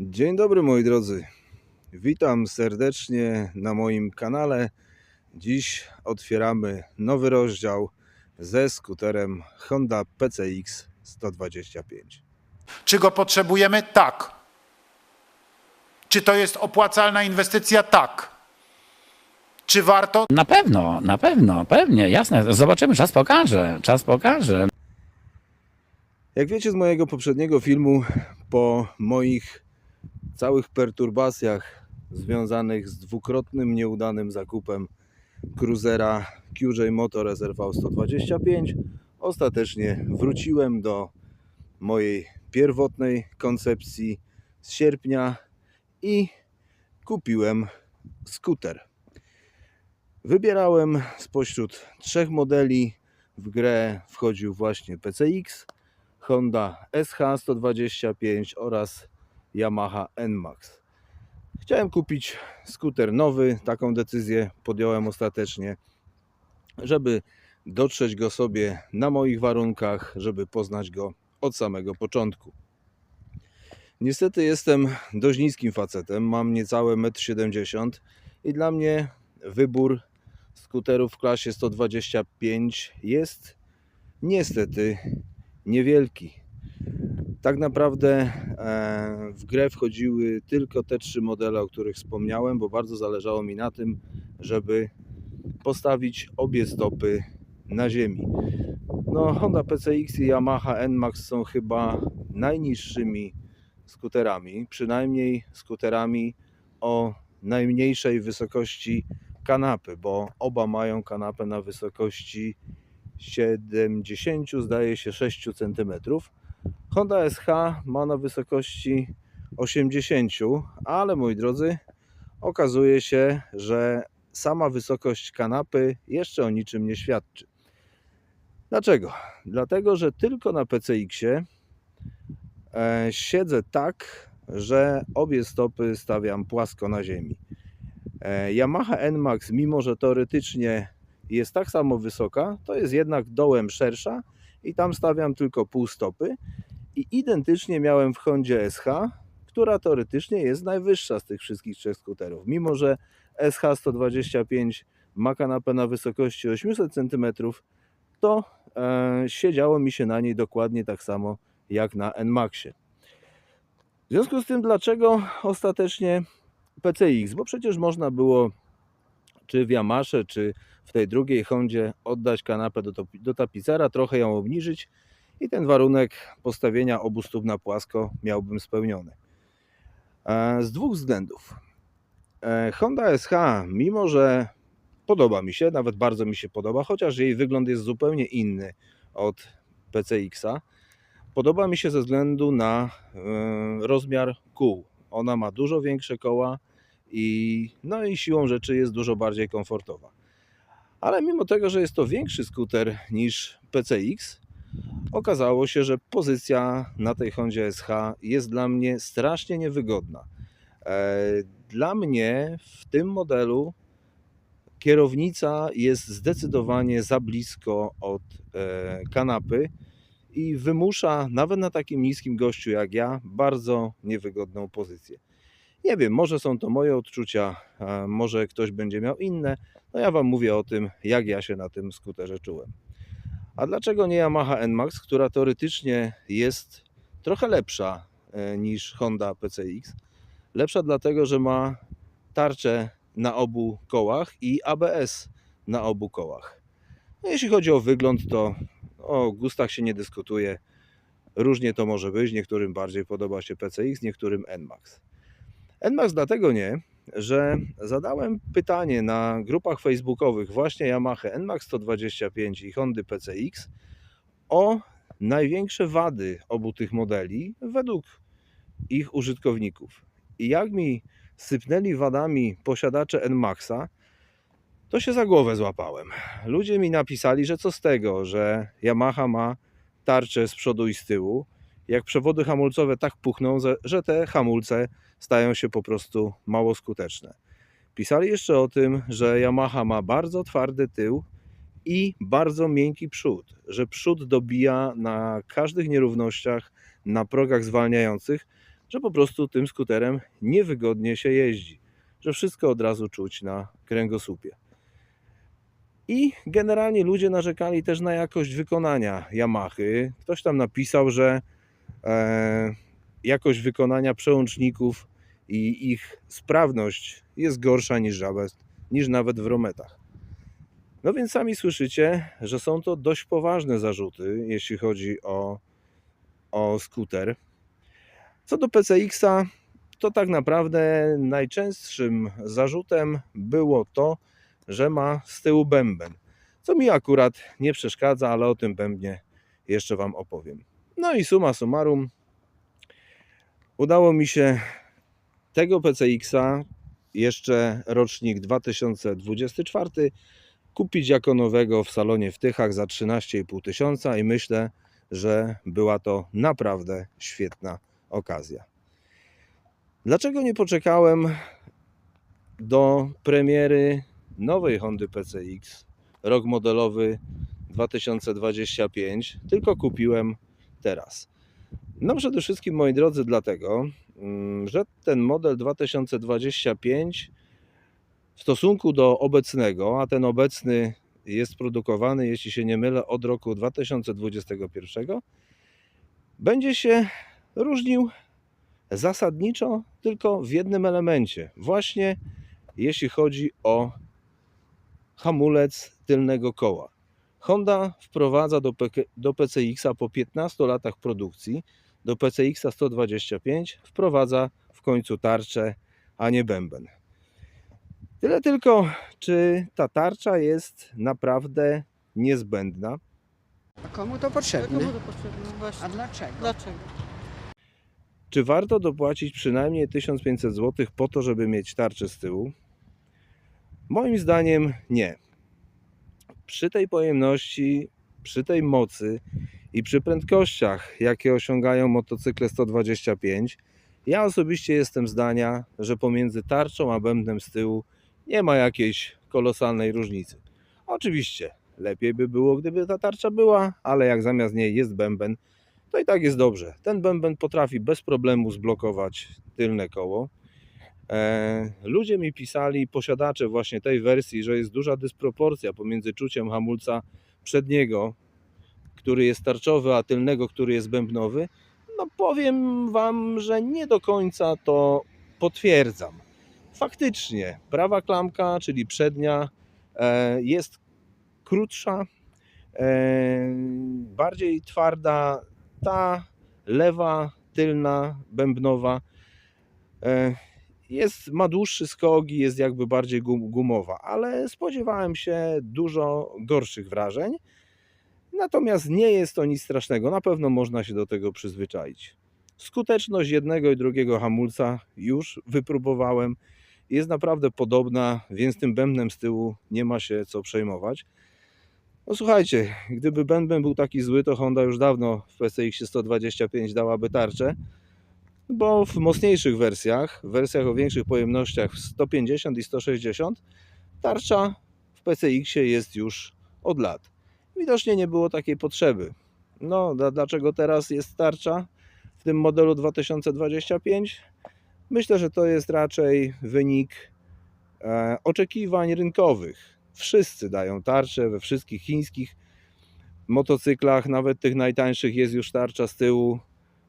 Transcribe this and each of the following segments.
Dzień dobry moi drodzy. Witam serdecznie na moim kanale. Dziś otwieramy nowy rozdział ze skuterem Honda PCX 125. Czy go potrzebujemy? Tak. Czy to jest opłacalna inwestycja? Tak. Czy warto? Na pewno, na pewno, pewnie, jasne. Zobaczymy, czas pokaże, czas pokaże. Jak wiecie z mojego poprzedniego filmu, po moich całych perturbacjach związanych z dwukrotnym nieudanym zakupem Cruisera QJ Motor SRV 125, ostatecznie wróciłem do mojej pierwotnej koncepcji z sierpnia i kupiłem skuter. Wybierałem spośród trzech modeli. W grę wchodził właśnie PCX, Honda SH125 oraz Yamaha NMAX. Chciałem kupić skuter nowy, taką decyzję podjąłem ostatecznie, żeby dotrzeć go sobie na moich warunkach, żeby poznać go od samego początku. Niestety jestem dość niskim facetem, mam niecałe 1,70 m i dla mnie wybór skuterów w klasie 125 jest niestety niewielki. Tak naprawdę e, w grę wchodziły tylko te trzy modele, o których wspomniałem, bo bardzo zależało mi na tym, żeby postawić obie stopy na ziemi. No, Honda PCX i Yamaha NMAX są chyba najniższymi skuterami, przynajmniej skuterami o najmniejszej wysokości kanapy, bo oba mają kanapę na wysokości 70, zdaje się 6 cm. Honda SH ma na wysokości 80, ale moi drodzy, okazuje się, że sama wysokość kanapy jeszcze o niczym nie świadczy. Dlaczego? Dlatego, że tylko na PCX-ie e, siedzę tak, że obie stopy stawiam płasko na ziemi. E, Yamaha NMAX, mimo że teoretycznie jest tak samo wysoka, to jest jednak dołem szersza i tam stawiam tylko pół stopy. I identycznie miałem w Hondzie SH, która teoretycznie jest najwyższa z tych wszystkich trzech skuterów. Mimo, że SH 125 ma kanapę na wysokości 800 cm, to e, siedziało mi się na niej dokładnie tak samo jak na NMAXie. W związku z tym, dlaczego ostatecznie PCX? Bo przecież można było czy w Yamasze, czy w tej drugiej Hondzie oddać kanapę do, do tapicera, trochę ją obniżyć i ten warunek postawienia obu stóp na płasko miałbym spełniony. E, Z dwóch względów. E, Honda SH, mimo że podoba mi się, nawet bardzo mi się podoba, chociaż jej wygląd jest zupełnie inny od PCX-a, podoba mi się ze względu na e, rozmiar kół. Ona ma dużo większe koła i, no i siłą rzeczy jest dużo bardziej komfortowa. Ale mimo tego, że jest to większy skuter niż PCX, okazało się, że pozycja na tej Hondzie SH jest dla mnie strasznie niewygodna. E, Dla mnie w tym modelu kierownica jest zdecydowanie za blisko od e, kanapy i wymusza nawet na takim niskim gościu jak ja bardzo niewygodną pozycję. Nie wiem, może są to moje odczucia, może ktoś będzie miał inne. No ja Wam mówię o tym, jak ja się na tym skuterze czułem. A dlaczego nie Yamaha NMAX, która teoretycznie jest trochę lepsza e, niż Honda PCX? Lepsza dlatego, że ma tarczę na obu kołach i ABS na obu kołach. No jeśli chodzi o wygląd, to o gustach się nie dyskutuje. Różnie to może być. Niektórym bardziej podoba się PCX, niektórym NMAX. NMAX dlatego nie, że zadałem pytanie na grupach facebookowych właśnie Yamaha NMAX 125 i Hondy PCX o największe wady obu tych modeli według ich użytkowników. I jak mi sypnęli wadami posiadacze NMAXa, to się za głowę złapałem. Ludzie mi napisali, że co z tego, że Yamaha ma tarczę z przodu i z tyłu, jak przewody hamulcowe tak puchną, że- te hamulce stają się po prostu mało skuteczne. Pisali jeszcze o tym, że Yamaha ma bardzo twardy tył i bardzo miękki przód, że przód dobija na każdych nierównościach, na progach zwalniających, że po prostu tym skuterem niewygodnie się jeździ, że wszystko od razu czuć na kręgosłupie. I generalnie ludzie narzekali też na jakość wykonania Yamahy. Ktoś tam napisał, że jakość wykonania przełączników i ich sprawność jest gorsza niż, niż nawet w Rometach. No więc sami słyszycie, że są to dość poważne zarzuty, jeśli chodzi o, o skuter. Co do PCX-a, to tak naprawdę najczęstszym zarzutem było to, że ma z tyłu bęben. Co mi akurat nie przeszkadza, ale o tym bębnie jeszcze Wam opowiem. No i summa summarum, udało mi się tego PCX-a, jeszcze rocznik 2024, kupić jako nowego w salonie w Tychach za 13,5 tysiąca i myślę, że była to naprawdę świetna okazja. Dlaczego nie poczekałem do premiery nowej Hondy PCX, rok modelowy 2025, tylko kupiłem teraz? No przede wszystkim, moi drodzy, dlatego, mm, że ten model 2025 w stosunku do obecnego, a ten obecny jest produkowany, jeśli się nie mylę, od roku 2021, będzie się różnił zasadniczo tylko w jednym elemencie. Właśnie jeśli chodzi o hamulec tylnego koła. Honda wprowadza do, PK, do PCX-a po 15 latach produkcji, do PCX-a 125 wprowadza w końcu tarczę, a nie bęben. Tyle tylko, czy ta tarcza jest naprawdę niezbędna? A komu to potrzebne? Komu to potrzebne? No A dlaczego? Dlaczego? Czy warto dopłacić przynajmniej 1500 zł po to, żeby mieć tarczę z tyłu? Moim zdaniem nie. Przy tej pojemności, przy tej mocy i przy prędkościach, jakie osiągają motocykle 125, ja osobiście jestem zdania, że pomiędzy tarczą a bębnem z tyłu nie ma jakiejś kolosalnej różnicy. Oczywiście, lepiej by było, gdyby ta tarcza była, ale jak zamiast niej jest bęben, to i tak jest dobrze. Ten bęben potrafi bez problemu zblokować tylne koło. E, ludzie mi pisali, posiadacze właśnie tej wersji, że jest duża dysproporcja pomiędzy czuciem hamulca przedniego, który jest tarczowy, a tylnego, który jest bębnowy. No powiem Wam, że nie do końca to potwierdzam. Faktycznie, prawa klamka, czyli przednia, e, jest krótsza, e, bardziej twarda, ta lewa, tylna, bębnowa jest, ma dłuższy skok i jest jakby bardziej gum, gumowa, ale spodziewałem się dużo gorszych wrażeń. Natomiast nie jest to nic strasznego, na pewno można się do tego przyzwyczaić. Skuteczność jednego i drugiego hamulca już wypróbowałem. Jest naprawdę podobna, więc tym bębnem z tyłu nie ma się co przejmować. No słuchajcie, gdyby bęben był taki zły, to Honda już dawno w PCX 125 dałaby tarczę, bo w mocniejszych wersjach, w wersjach o większych pojemnościach 150 i 160, tarcza w PCX jest już od lat. Widocznie nie było takiej potrzeby. No, dla- dlaczego teraz jest tarcza w tym modelu 2025? Myślę, że to jest raczej wynik e, oczekiwań rynkowych. Wszyscy dają tarczę we wszystkich chińskich motocyklach, nawet tych najtańszych jest już tarcza z tyłu.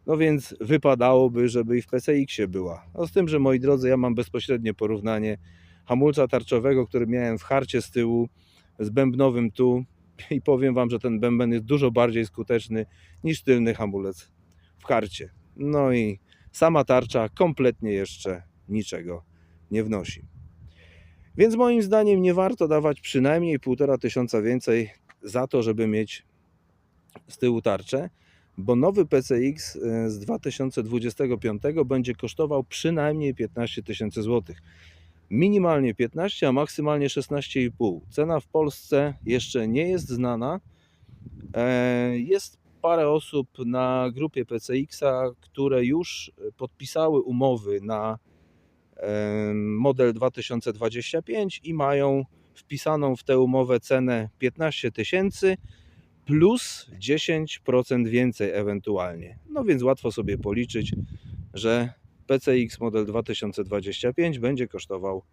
No więc wypadałoby, żeby i w PCX-ie była. No z tym, że moi drodzy, ja mam bezpośrednie porównanie hamulca tarczowego, który miałem w harcie z tyłu z bębnowym tu i powiem Wam, że ten bęben jest dużo bardziej skuteczny niż tylny hamulec w harcie. No i sama tarcza kompletnie jeszcze niczego nie wnosi. Więc moim zdaniem nie warto dawać przynajmniej 1,5 tysiąca więcej za to, żeby mieć z tyłu tarczę, bo nowy PCX y, z 2025 będzie kosztował przynajmniej 15 tysięcy złotych. Minimalnie 15, a maksymalnie 16,5. Cena w Polsce jeszcze nie jest znana. E, Jest parę osób na grupie PCX-a, które już podpisały umowy na em, model 2025 i mają wpisaną w tę umowę cenę 15 tysięcy plus 10% więcej ewentualnie. No więc łatwo sobie policzyć, że PCX model 2025 będzie kosztował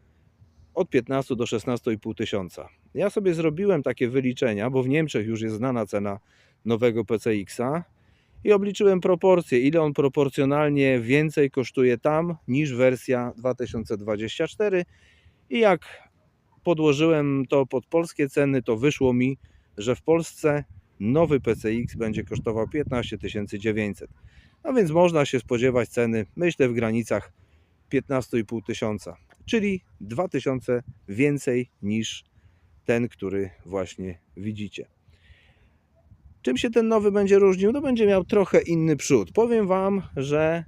od 15 do 16,5 tysiąca. Ja sobie zrobiłem takie wyliczenia, bo w Niemczech już jest znana cena nowego PCX-a i obliczyłem proporcje, ile on proporcjonalnie więcej kosztuje tam niż wersja 2024 i jak podłożyłem to pod polskie ceny, to wyszło mi, że w Polsce nowy PCX będzie kosztował 15 900. No więc można się spodziewać ceny, myślę, w granicach 15,5 tysiąca, czyli 2000 więcej niż ten, który właśnie widzicie. Czym się ten nowy będzie różnił? No będzie miał trochę inny przód. Powiem Wam, że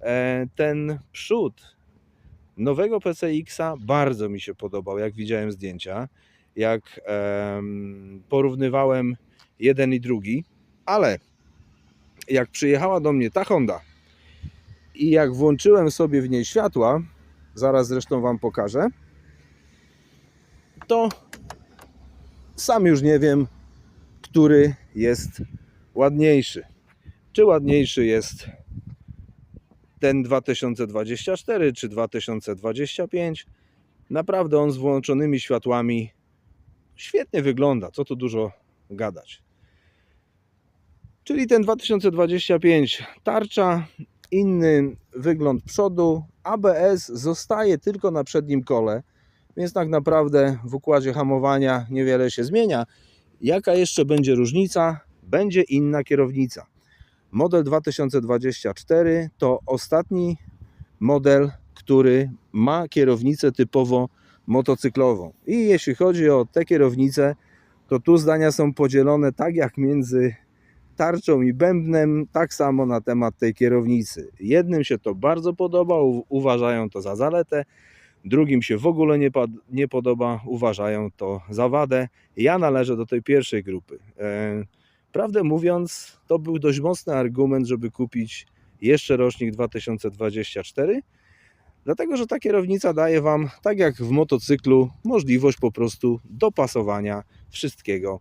e, ten przód nowego PCX-a bardzo mi się podobał, jak widziałem zdjęcia, jak em, porównywałem jeden i drugi, ale jak przyjechała do mnie ta Honda i jak włączyłem sobie w niej światła, zaraz zresztą Wam pokażę, to sam już nie wiem, który jest ładniejszy. Czy ładniejszy jest ten 2024 czy 2025? Naprawdę on z włączonymi światłami świetnie wygląda. Co tu dużo gadać. Czyli ten 2025 tarcza, inny wygląd przodu, ABS zostaje tylko na przednim kole, więc tak naprawdę w układzie hamowania niewiele się zmienia. Jaka jeszcze będzie różnica? Będzie inna kierownica. Model 2024 to ostatni model, który ma kierownicę typowo motocyklową. I jeśli chodzi o te kierownice, to tu zdania są podzielone tak jak między tarczą i bębnem, tak samo na temat tej kierownicy. Jednym się to bardzo podoba, uważają to za zaletę, drugim się w ogóle nie, nie podoba, uważają to za wadę. Ja należę do tej pierwszej grupy. E, Prawdę mówiąc, to był dość mocny argument, żeby kupić jeszcze rocznik 2024, dlatego że ta kierownica daje Wam, tak jak w motocyklu, możliwość po prostu dopasowania wszystkiego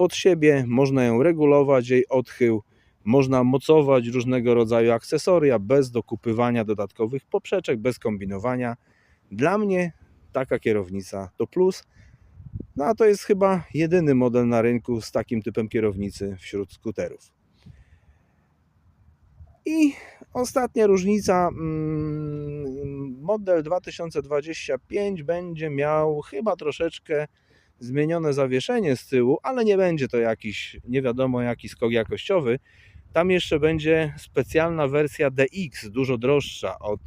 pod siebie. Można ją regulować, jej odchył, można mocować różnego rodzaju akcesoria bez dokupywania dodatkowych poprzeczek, bez kombinowania. Dla mnie taka kierownica to plus. No a to jest chyba jedyny model na rynku z takim typem kierownicy wśród skuterów. I ostatnia różnica, mm, model 2025 będzie miał chyba troszeczkę zmienione zawieszenie z tyłu, ale nie będzie to jakiś nie wiadomo jaki skok jakościowy. Tam jeszcze będzie specjalna wersja DX, dużo droższa od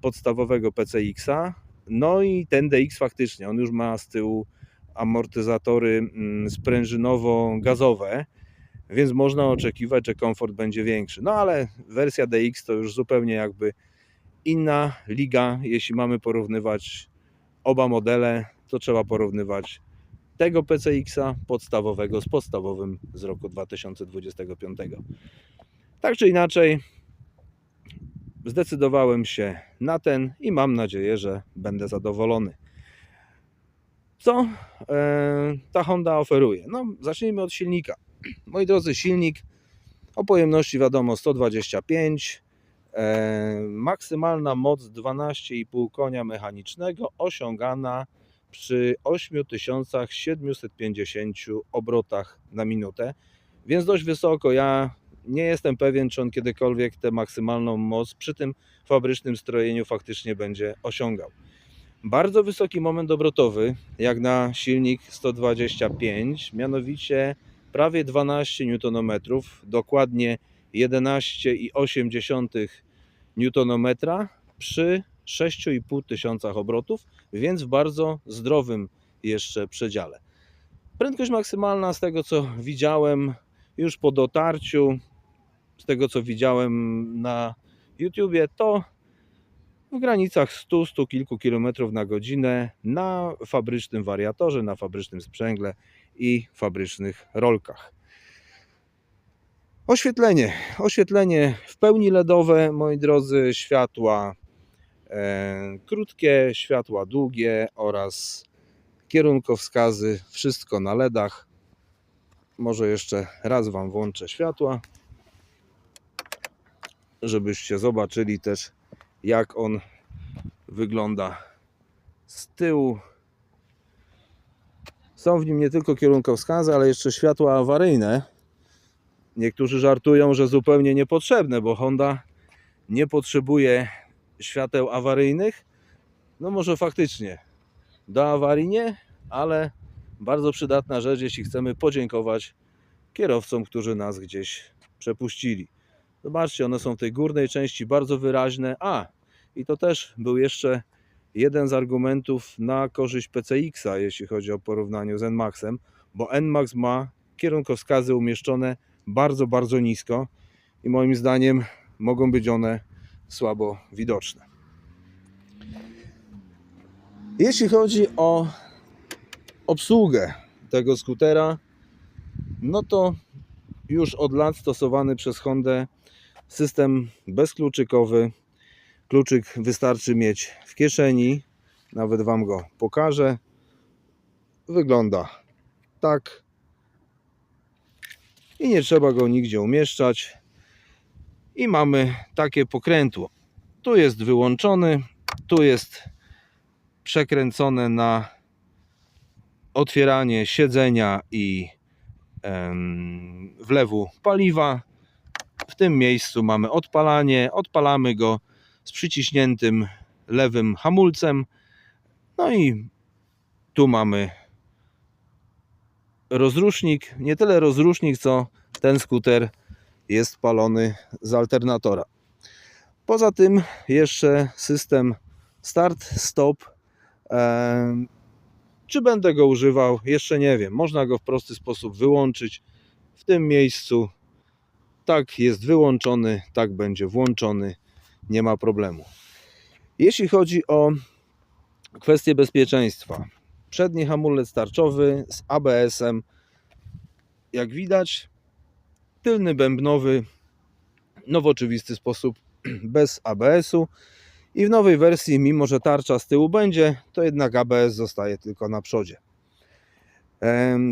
podstawowego PCX-a. No i ten DX faktycznie, on już ma z tyłu amortyzatory mm, sprężynowo-gazowe, więc można oczekiwać, że komfort będzie większy. No ale wersja DX to już zupełnie jakby inna liga. Jeśli mamy porównywać oba modele, to trzeba porównywać tego PCX-a podstawowego z podstawowym z roku 2025. Tak czy inaczej, zdecydowałem się na ten i mam nadzieję, że będę zadowolony. Co e, ta Honda oferuje? No, zacznijmy od silnika. Moi drodzy, silnik o pojemności wiadomo 125, e, maksymalna moc 12,5 konia mechanicznego osiągana przy 8750 obrotach na minutę, więc dość wysoko. Ja nie jestem pewien, czy on kiedykolwiek tę maksymalną moc przy tym fabrycznym strojeniu faktycznie będzie osiągał. Bardzo wysoki moment obrotowy, jak na silnik 125, mianowicie prawie 12 Nm, dokładnie 11,8 Nm przy 6,5 tysiącach obrotów, więc w bardzo zdrowym jeszcze przedziale. Prędkość maksymalna z tego co widziałem już po dotarciu, z tego co widziałem na YouTubie, to w granicach 100-100 kilku kilometrów na godzinę na fabrycznym wariatorze, na fabrycznym sprzęgle i fabrycznych rolkach. Oświetlenie. Oświetlenie w pełni LEDowe, moi drodzy, światła krótkie, światła długie oraz kierunkowskazy, wszystko na LEDach. Może jeszcze raz Wam włączę światła, żebyście zobaczyli też, jak on wygląda z tyłu. Są w nim nie tylko kierunkowskazy, ale jeszcze światła awaryjne. Niektórzy żartują, że zupełnie niepotrzebne, bo Honda nie potrzebuje świateł awaryjnych. No może faktycznie do awarii nie, ale bardzo przydatna rzecz, jeśli chcemy podziękować kierowcom, którzy nas gdzieś przepuścili. Zobaczcie, one są w tej górnej części bardzo wyraźne. A, i to też był jeszcze jeden z argumentów na korzyść PCX-a, jeśli chodzi o porównanie z NMAX-em, bo NMAX ma kierunkowskazy umieszczone bardzo, bardzo nisko i moim zdaniem mogą być one słabo widoczne. Jeśli chodzi o obsługę tego skutera, no to już od lat stosowany przez Hondę system bezkluczykowy. Kluczyk wystarczy mieć w kieszeni, nawet Wam go pokażę. Wygląda tak i nie trzeba go nigdzie umieszczać. I mamy takie pokrętło. Tu jest wyłączony, tu jest przekręcone na otwieranie siedzenia i wlewu paliwa. W tym miejscu mamy odpalanie. Odpalamy go z przyciśniętym lewym hamulcem. No i tu mamy rozrusznik. Nie tyle rozrusznik, co ten skuter jest palony z alternatora. Poza tym jeszcze system start-stop. Em, Czy będę go używał? Jeszcze nie wiem. Można go w prosty sposób wyłączyć. W tym miejscu tak jest wyłączony, tak będzie włączony. Nie ma problemu. Jeśli chodzi o kwestie bezpieczeństwa. Przedni hamulec tarczowy z ABS-em. Jak widać, tylny bębnowy no w oczywisty sposób bez ABS-u. I w nowej wersji, mimo że tarcza z tyłu będzie, to jednak ABS zostaje tylko na przodzie.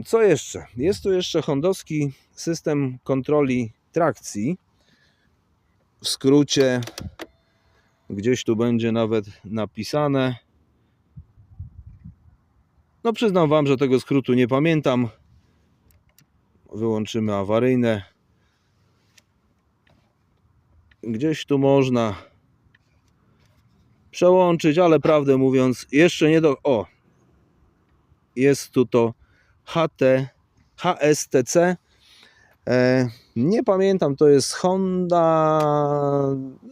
Co jeszcze? Jest tu jeszcze hondowski system kontroli trakcji. W skrócie, gdzieś tu będzie nawet napisane. No przyznam Wam, że tego skrótu nie pamiętam. Wyłączymy awaryjne. Gdzieś tu można przełączyć, ale prawdę mówiąc, jeszcze nie do. O! Jest tu to HT, HSTC. E, nie pamiętam, to jest Honda.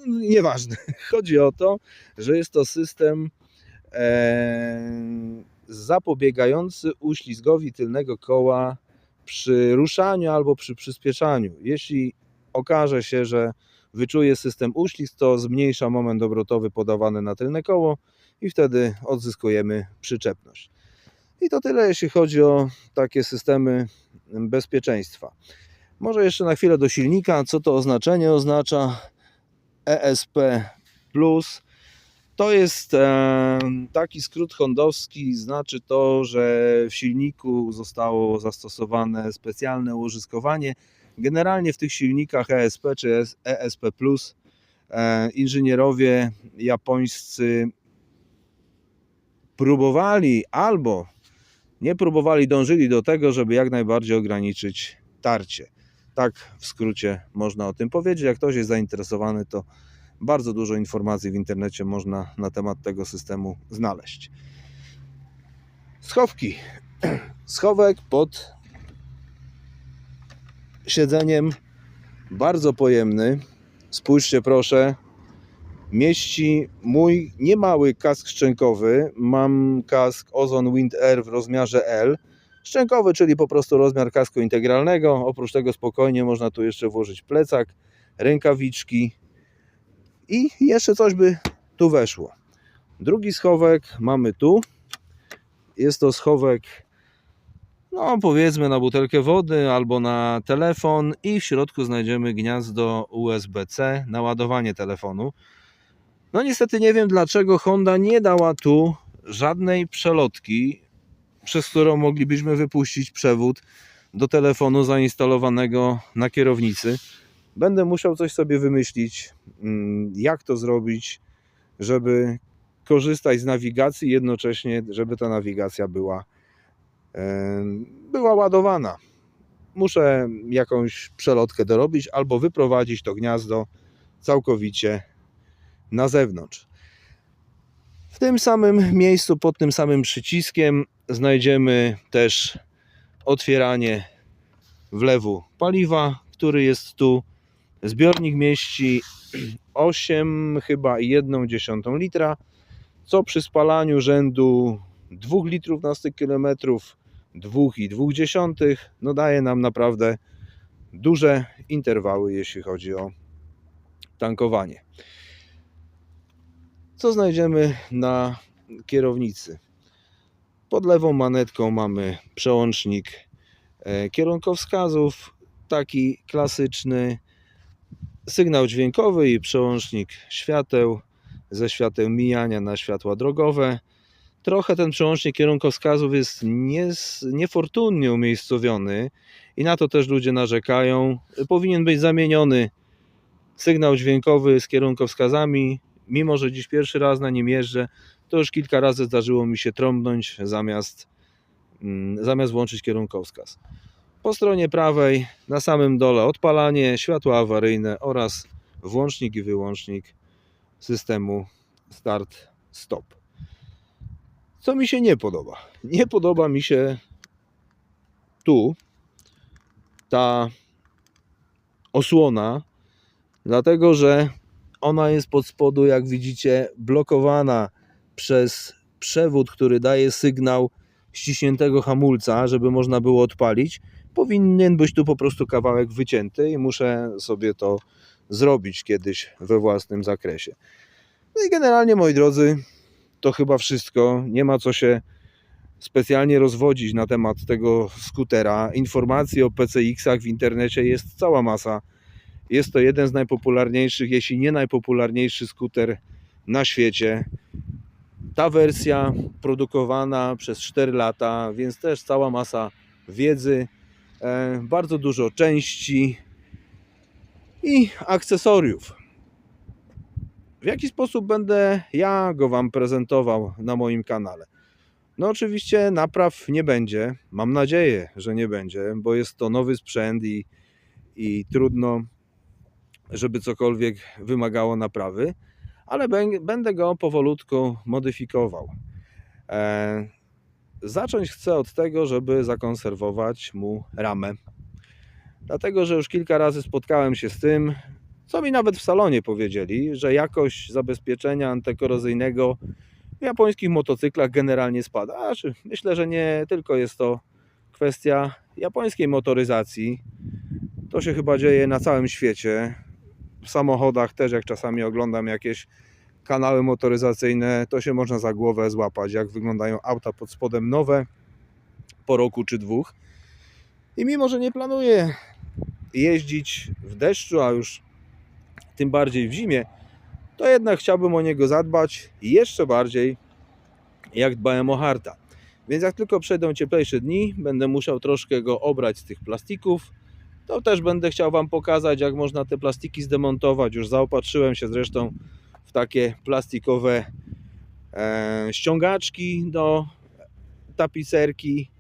Nieważne. Chodzi o to, że jest to system e, zapobiegający uślizgowi tylnego koła przy ruszaniu albo przy przyspieszaniu. Jeśli okaże się, że wyczuje system uślizg, to zmniejsza moment obrotowy podawany na tylne koło i wtedy odzyskujemy przyczepność. I to tyle, jeśli chodzi o takie systemy bezpieczeństwa. Może jeszcze na chwilę do silnika. Co to oznaczenie oznacza? ESP Plus. To jest e, taki skrót hondowski, znaczy to, że w silniku zostało zastosowane specjalne użyskowanie. Generalnie w tych silnikach ESP czy ESP e, inżynierowie japońscy próbowali albo nie próbowali, dążyli do tego, żeby jak najbardziej ograniczyć tarcie. Tak w skrócie można o tym powiedzieć. Jak ktoś jest zainteresowany, to bardzo dużo informacji w internecie można na temat tego systemu znaleźć. Schowki. Schowek pod siedzeniem bardzo pojemny. Spójrzcie proszę. Mieści mój niemały kask szczękowy. Mam kask Ozone Wind Air w rozmiarze L. Szczękowy, czyli po prostu rozmiar kasku integralnego. Oprócz tego spokojnie można tu jeszcze włożyć plecak, rękawiczki i jeszcze coś by tu weszło. Drugi schowek mamy tu. Jest to schowek, no powiedzmy na butelkę wody albo na telefon i w środku znajdziemy gniazdo USB-C na ładowanie telefonu. No niestety nie wiem dlaczego Honda nie dała tu żadnej przelotki, przez którą moglibyśmy wypuścić przewód do telefonu zainstalowanego na kierownicy. Będę musiał coś sobie wymyślić, mm, jak to zrobić, żeby korzystać z nawigacji, jednocześnie, żeby ta nawigacja była, była ładowana. Muszę jakąś przelotkę dorobić albo wyprowadzić to gniazdo całkowicie na zewnątrz. W tym samym miejscu, pod tym samym przyciskiem, znajdziemy też otwieranie wlewu paliwa, który jest tu. Zbiornik mieści 8 chyba i 1 litra, co przy spalaniu rzędu 2 litrów na 100 km, 2,2 no daje nam naprawdę duże interwały, jeśli chodzi o tankowanie. Co znajdziemy na kierownicy? Pod lewą manetką mamy przełącznik e, kierunkowskazów, taki klasyczny, sygnał dźwiękowy i przełącznik świateł ze świateł mijania na światła drogowe. Trochę ten przełącznik kierunkowskazów jest niefortunnie umiejscowiony i na to też ludzie narzekają. Powinien być zamieniony sygnał dźwiękowy z kierunkowskazami. Mimo, że dziś pierwszy raz na nim jeżdżę, to już kilka razy zdarzyło mi się trąbnąć zamiast, mm, zamiast włączyć kierunkowskaz. Po stronie prawej na samym dole odpalanie, światła awaryjne oraz włącznik i wyłącznik systemu start-stop. Co mi się nie podoba? Nie podoba mi się tu ta osłona, dlatego że ona jest pod spodu, jak widzicie, blokowana przez przewód, który daje sygnał ściśniętego hamulca, żeby można było odpalić. Powinien być tu po prostu kawałek wycięty i muszę sobie to zrobić kiedyś we własnym zakresie. No i generalnie, moi drodzy, to chyba wszystko. Nie ma co się specjalnie rozwodzić na temat tego skutera. Informacji o PCX-ach w internecie jest cała masa. Jest to jeden z najpopularniejszych, jeśli nie najpopularniejszy skuter na świecie. Ta wersja produkowana przez 4 lata, więc też cała masa wiedzy, e, bardzo dużo części i akcesoriów. W jaki sposób będę ja go Wam prezentował na moim kanale? No, oczywiście napraw nie będzie. Mam nadzieję, że nie będzie, bo jest to nowy sprzęt i, i trudno, żeby cokolwiek wymagało naprawy, ale bę- będę go powolutku modyfikował. E, zacząć chcę od tego, żeby zakonserwować mu ramę. Dlatego, że już kilka razy spotkałem się z tym, co mi nawet w salonie powiedzieli, że jakość zabezpieczenia antykorozyjnego w japońskich motocyklach generalnie spada. A, czy myślę, że nie tylko jest to kwestia japońskiej motoryzacji. To się chyba dzieje na całym świecie. W samochodach też, jak czasami oglądam jakieś kanały motoryzacyjne, to się można za głowę złapać, jak wyglądają auta pod spodem nowe po roku czy dwóch. I mimo, że nie planuję jeździć w deszczu, a już tym bardziej w zimie, to jednak chciałbym o niego zadbać jeszcze bardziej jak dbałem o harta. Więc jak tylko przejdą cieplejsze dni, będę musiał troszkę go obrać z tych plastików. To też będę chciał Wam pokazać, jak można te plastiki zdemontować. Już zaopatrzyłem się zresztą w takie plastikowe e, ściągaczki do tapicerki.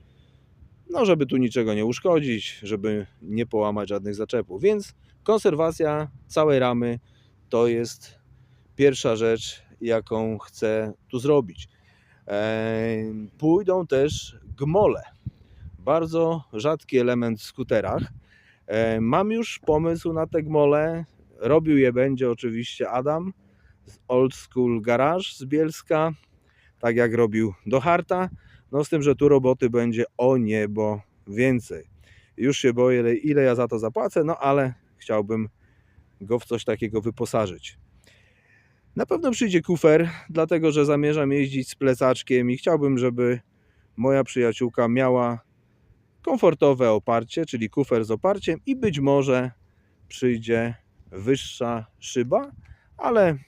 No, żeby tu niczego nie uszkodzić, żeby nie połamać żadnych zaczepów. Więc konserwacja całej ramy to jest pierwsza rzecz, jaką chcę tu zrobić. E, Pójdą też gmole. Bardzo rzadki element w skuterach. E, Mam już pomysł na te gmole. Robił je będzie oczywiście Adam z Old School Garage z Bielska, tak jak robił do Harta. No z tym, że tu roboty będzie o niebo więcej. Już się boję, ile- ile ja za to zapłacę, no ale chciałbym go w coś takiego wyposażyć. Na pewno przyjdzie kufer, dlatego że zamierzam jeździć z plecaczkiem i chciałbym, żeby moja przyjaciółka miała komfortowe oparcie, czyli kufer z oparciem i być może przyjdzie wyższa szyba, ale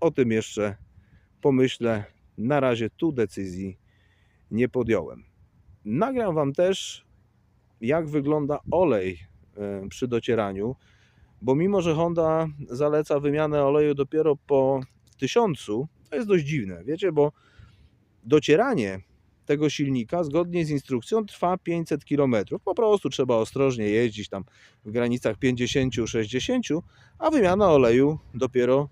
o tym jeszcze pomyślę. Na razie tu decyzji nie podjąłem. Nagram Wam też jak wygląda olej przy docieraniu, bo mimo, że Honda zaleca wymianę oleju dopiero po tysiącu, to jest dość dziwne, wiecie, bo docieranie tego silnika zgodnie z instrukcją trwa 500 km. Po prostu trzeba ostrożnie jeździć tam w granicach 50-60, a wymiana oleju dopiero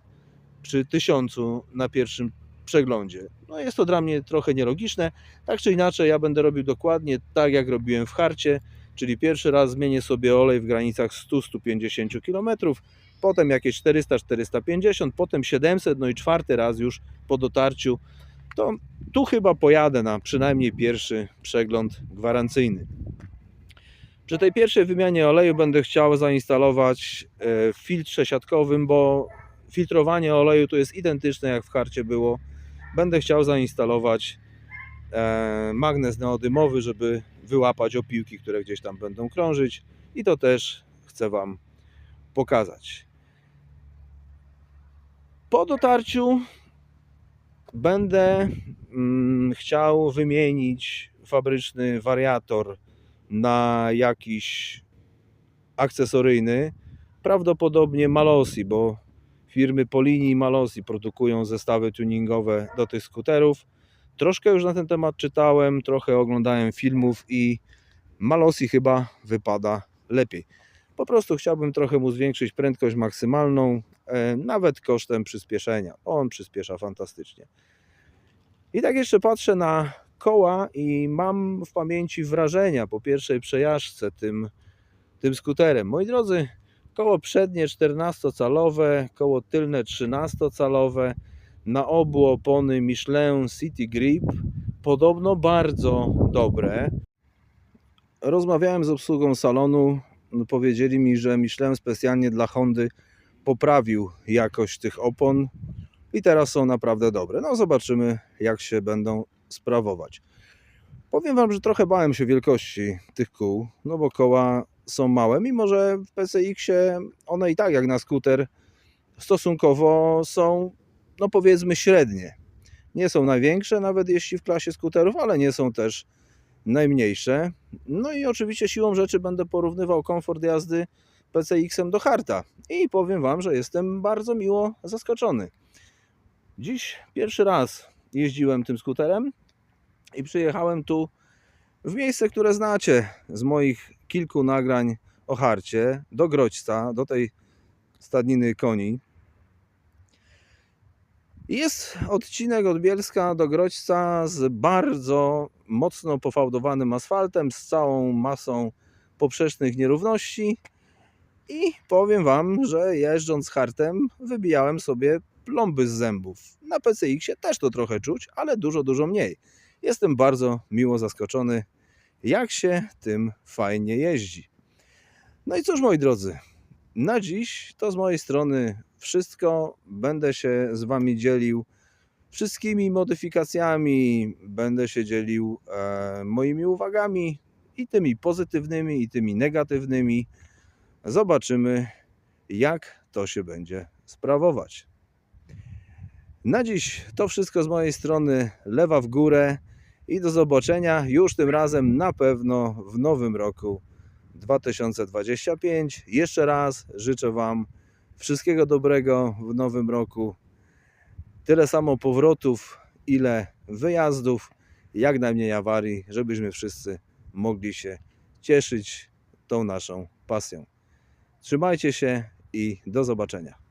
przy 1000 na pierwszym przeglądzie. No jest to dla mnie trochę nielogiczne. Tak czy inaczej, ja będę robił dokładnie tak, jak robiłem w harcie, czyli pierwszy raz zmienię sobie olej w granicach 100-150 km, potem jakieś 400-450, potem 700, no i czwarty raz już po dotarciu. To tu chyba pojadę na przynajmniej pierwszy przegląd gwarancyjny. Przy tej pierwszej wymianie oleju będę chciał zainstalować e, w filtrze siatkowym, bo filtrowanie oleju tu jest identyczne jak w harcie było. Będę chciał zainstalować e, magnes neodymowy, żeby wyłapać opiłki, które gdzieś tam będą krążyć i to też chcę Wam pokazać. Po dotarciu będę mm, chciał wymienić fabryczny wariator na jakiś akcesoryjny, prawdopodobnie Malosi, bo firmy Polini i Malosi produkują zestawy tuningowe do tych skuterów. Troszkę już na ten temat czytałem, trochę oglądałem filmów i Malosi chyba wypada lepiej. Po prostu chciałbym trochę mu zwiększyć prędkość maksymalną, e, nawet kosztem przyspieszenia. On przyspiesza fantastycznie. I tak jeszcze patrzę na koła i mam w pamięci wrażenia po pierwszej przejażdżce tym, tym skuterem. Moi drodzy, koło przednie 14-calowe, koło tylne 13-calowe, na obu opony Michelin City Grip, podobno bardzo dobre. Rozmawiałem z obsługą salonu, powiedzieli mi, że Michelin specjalnie dla Hondy poprawił jakość tych opon i teraz są naprawdę dobre. No zobaczymy jak się będą sprawować. Powiem Wam, że trochę bałem się wielkości tych kół, no bo koła są małe, mimo że w PCX-ie one i tak jak na skuter stosunkowo są, no powiedzmy średnie. Nie są największe, nawet jeśli w klasie skuterów, ale nie są też najmniejsze. No i oczywiście siłą rzeczy będę porównywał komfort jazdy PCX-em do harta i powiem Wam, że jestem bardzo miło zaskoczony. Dziś pierwszy raz jeździłem tym skuterem i przyjechałem tu w miejsce, które znacie z moich kilku nagrań o harcie, do Grodźca, do tej stadniny koni. Jest odcinek od Bielska do Grodźca z bardzo mocno pofałdowanym asfaltem, z całą masą poprzecznych nierówności. I powiem Wam, że jeżdżąc hartem wybijałem sobie plomby z zębów. Na PCX-ie też to trochę czuć, ale dużo, dużo mniej. Jestem bardzo miło zaskoczony, jak się tym fajnie jeździ. No i cóż, moi drodzy, na dziś to z mojej strony wszystko. Będę się z Wami dzielił wszystkimi modyfikacjami, będę się dzielił e, moimi uwagami i tymi pozytywnymi, i tymi negatywnymi. Zobaczymy, jak to się będzie sprawować. Na dziś to wszystko z mojej strony. Lewa w górę i do zobaczenia już tym razem na pewno w nowym roku 2025. Jeszcze raz życzę Wam wszystkiego dobrego w nowym roku. Tyle samo powrotów, ile wyjazdów, jak najmniej awarii, żebyśmy wszyscy mogli się cieszyć tą naszą pasją. Trzymajcie się i do zobaczenia.